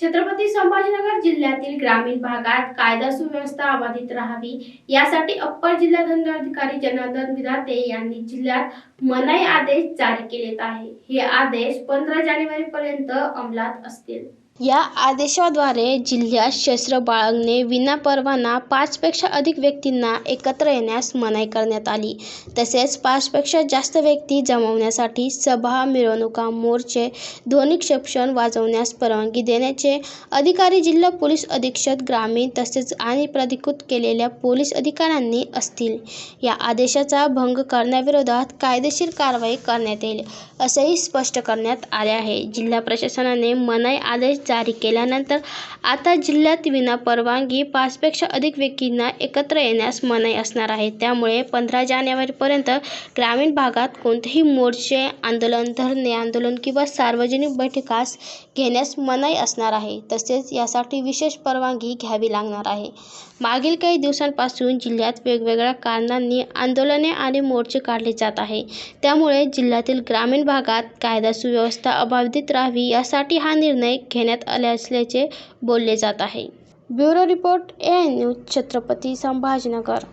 छत्रपती संभाजीनगर जिल्ह्यातील ग्रामीण भागात कायदा सुव्यवस्था अबाधित राहावी यासाठी अप्पर जिल्हा दंडाधिकारी जनार्दन विधाते यांनी जिल्ह्यात मनाई आदेश जारी केलेत आहे. हे आदेश पंधरा जानेवारी पर्यंत अंमलात असतील. या आदेशाद्वारे जिल्ह्यात शस्त्र बाळगणे विनापरवाना पाचपेक्षा अधिक व्यक्तींना एकत्र येण्यास मनाई करण्यात आली. तसेच पाचपेक्षा जास्त व्यक्ती जमवण्यासाठी सभा मिरवणुका मोर्चे ध्वनिक्षेपण वाजवण्यास परवानगी देण्याचे अधिकारी जिल्हा पोलीस अधीक्षक ग्रामीण तसेच आणि प्राधिकृत केलेल्या पोलीस अधिकाऱ्यांनी असतील. या आदेशाचा भंग करण्याविरोधात कायदेशीर कारवाई करण्यात येईल असेही स्पष्ट करण्यात आले आहे. जिल्हा प्रशासनाने मनाई आदेश जारी केल्यानंतर आता जिल्ह्यात विनापरवानगी पाचपेक्षा अधिक व्यक्तींना एकत्र येण्यास मनाई असणार आहे. त्यामुळे पंधरा जानेवारीपर्यंत ग्रामीण भागात कोणतेही मोर्चे आंदोलन धरणे आंदोलन किंवा सार्वजनिक बैठकास घेण्यास मनाई असणार आहे. तसेच यासाठी विशेष परवानगी घ्यावी लागणार आहे. मागील काही दिवसांपासून जिल्ह्यात वेगवेगळ्या कारणांनी आंदोलने आणि मोर्चे काढले जात आहे. त्यामुळे जिल्ह्यातील ग्रामीण भागात कायदा सुव्यवस्था अबाधित राहावी यासाठी हा निर्णय घेण्यात आले असल्याचे बोलले जात आहे. Bureau report A news Chhatrapati Sambhajinagar.